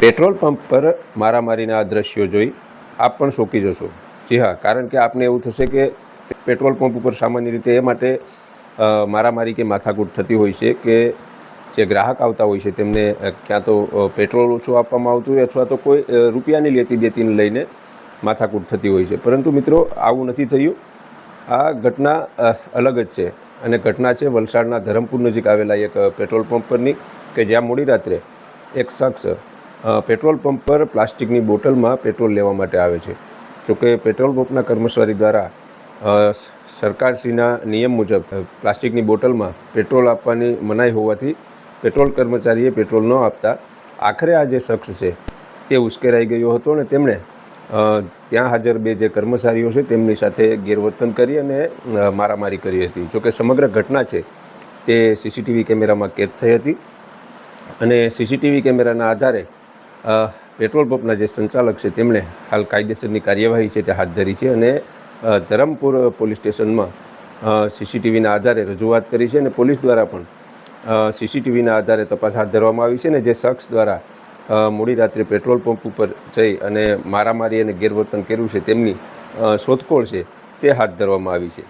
Petrol pump પર મારામારીના આ દ્રશ્યો જોઈ આપ પણ શોકી જશો. જી હા, કારણ કે આપને એવું થશે કે પેટ્રોલ પંપ ઉપર સામાન્ય રીતે એ માટે મારામારી કે માથાકૂટ થતી હોય છે કે જે ગ્રાહક આવતા હોય છે તેમને ક્યાં તો પેટ્રોલ ઓછું આપવામાં આવતું હોય અથવા તો કોઈ રૂપિયાની લેતી દેતીને લઈને માથાકૂટ થતી હોય છે. પરંતુ મિત્રો, આવું નથી થયું. આ ઘટના અલગ જ છે. અને ઘટના છે વલસાડના ધરમપુર નજીક આવેલા એક પેટ્રોલ પંપ પરની, કે જ્યાં મોડી રાત્રે એક શખ્સ પેટ્રોલ પંપ પર પ્લાસ્ટિકની બોટલમાં પેટ્રોલ લેવા માટે આવે છે. જોકે પેટ્રોલ પંપના કર્મચારી દ્વારા સરકારશ્રીના નિયમ મુજબ પ્લાસ્ટિકની બોટલમાં પેટ્રોલ આપવાની મનાઈ હોવાથી પેટ્રોલ કર્મચારીએ પેટ્રોલ ન આપતા આખરે આ જે શખ્સ છે, તે ઉશ્કેરાઈ ગયો હતો અને તેમણે ત્યાં હાજર બે જે કર્મચારીઓ છે, તેમની સાથે ગેરવર્તન કરી અને મારામારી કરી હતી. જોકે સમગ્ર ઘટના છે, તે સીસીટીવી કેમેરામાં કેદ થઈ હતી અને સીસીટીવી કેમેરાના આધારે પેટ્રોલ પંપના જે સંચાલક છે તેમણે હાલ કાયદેસરની કાર્યવાહી છે તે હાથ ધરી છે અને ધરમપુર પોલીસ સ્ટેશનમાં સીસીટીવીના આધારે રજૂઆત કરી છે અને પોલીસ દ્વારા પણ સીસીટીવીના આધારે તપાસ હાથ ધરવામાં આવી છે અને જે શખ્સ દ્વારા મોડી રાત્રે પેટ્રોલ પંપ ઉપર જઈ અને મારામારી અને ગેરવર્તન કર્યું છે તેમની શોધખોળ છે તે હાથ ધરવામાં આવી છે.